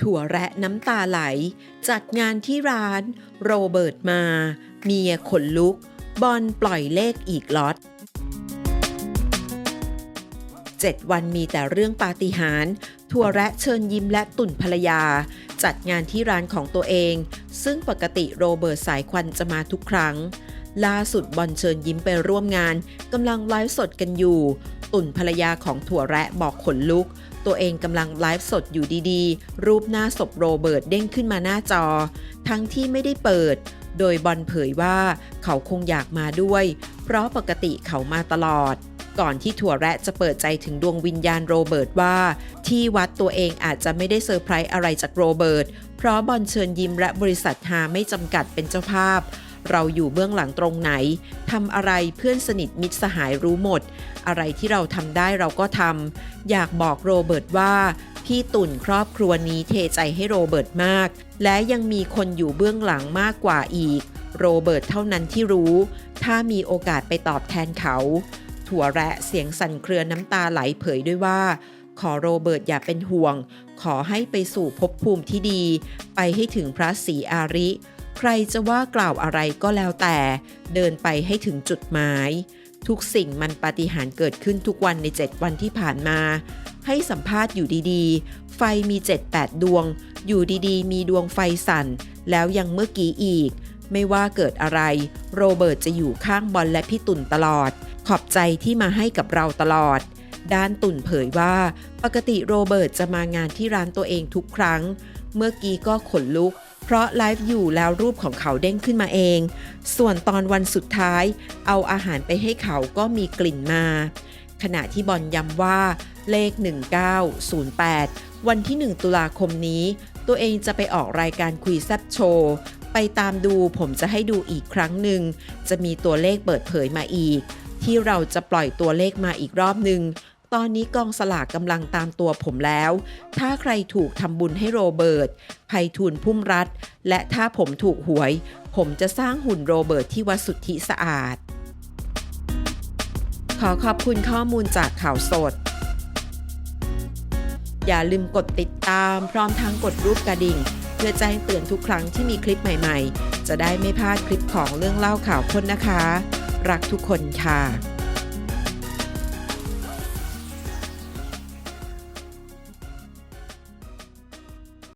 ถั่วแระน้ำตาไหล จัดงานที่ร้าน โรเบิร์ตมา เมียขนลุก บอลปล่อยเลขอีกล็อต7 วันมีแต่เรื่องปาฏิหาริย์ถั่วแระเชิญยิ้มและตุ่นภรรยา จัดงานที่ร้านของตัวเอง ซึ่งปกติโรเบิร์ตสายควันจะมาทุกครั้ง ล่าสุดบอลเชิญยิ้มไปร่วมงานกำลังไลฟ์สดกันอยู่ ตุ่นภรรยาของถั่วแระบอกขนลุก ตัวเองกำลังไลฟ์สดอยู่ดีๆ รูปหน้าศพโรเบิร์ตเด้งขึ้นมาหน้าจอ ทั้งที่ไม่ได้เปิด โดยบอลเผยว่าเขาคงอยากมาด้วย เพราะปกติเขามาตลอด ก่อนที่ถั่วแระจะเปิดใจถึงดวงวิญญาณโรเบิร์ตว่า ที่วัดตัวเองอาจจะไม่ได้เซอร์ไพรส์อะไรจากโรเบิร์ตเพราะบอลเชิญยิ้มและบริษัทฮาไม่จำกัดเป็นเจ้าภาพ เราอยู่เบื้องหลังตรงไหนทำอะไรเพื่อนสนิทมิตรสหายรู้หมด อะไรที่เราทำได้เราก็ทำอยากบอกโรเบิร์ตว่า พี่ตุ่นครอบครัวนี้เทใจให้โรเบิร์ตมาก และยังมีคนอยู่เบื้องหลังมากกว่าอีก โรเบิร์ตเท่านั้นที่รู้ ถ้ามีโอกาสไปตอบแทนเขา ถั่วแระเสียงสั่นเครือน้ำตาไหลเผยด้วยว่าขอโรเบิร์ตอย่าเป็นห่วง ขอให้ไปสู่ภพภูมิที่ดี ไปให้ถึงพระศรีอาริ รจะว่ากล่าวอะไรก็แล้วแต่เดินไปให้ถึงจุดหมาย ทุกสิ่งมันปาฏิหาริย์เกิดขึ้นทุกวันใน 7 วันที่ผ่านมา ให้สัมภาษณ์อยู่ดีๆ ไฟมี 7-8 ดวง อยู่ดีๆ มีดวงไฟสั่น แล้วยังเมื่อกี้อีก ไม่ว่าเกิดอะไร โรเบิร์ตจะอยู่ข้างบอลและพี่ตุ่นตลอด ขอบใจที่มาให้กับเราตลอดด้านตุ่นเผยว่า ปกติโรเบิร์ตจะมางานที่ร้านตัวเองทุกครั้ง เมื่อกี้ก็ขนลุก เพราะไลฟ์อยู่แล้วรูปของเขาเด้งขึ้นมาเอง ส่วนตอนวันสุดท้าย เอาอาหารไปให้เขาก็มีกลิ่นมา ขณะที่บอลย้ำว่าเลข 1908 วันที่ 1 ตุลาคมนี้ ตัวเองจะไปออกรายการคุยแซบโชว์ไปตามดูผมจะให้ดูอีกครั้งหนึ่ง จะมีตัวเลขเปิดเผยมาอีก ที่เราจะปล่อยตัวเลขมาอีกรอบหนึ่ง ตอนนี้กองสลากกำลังตามตัวผมแล้ว ถ้าใครถูกทำบุญให้โรเบิร์ตไพฑูรย์พุ่มรัฐ และถ้าผมถูกหวย ผมจะสร้างหุ่นโรเบิร์ตที่วัดสุทธิสะอาด ขอขอบคุณข้อมูลจากข่าวสด อย่าลืมกดติดตามพร้อมทั้งกดรูปกระดิ่ง เพื่อแจ้งเตือนทุกครั้งที่มีคลิปใหม่ ๆ จะได้ไม่พลาดคลิปของเรื่องเล่าข่าวคนนะคะ รักทุกคนค่ะ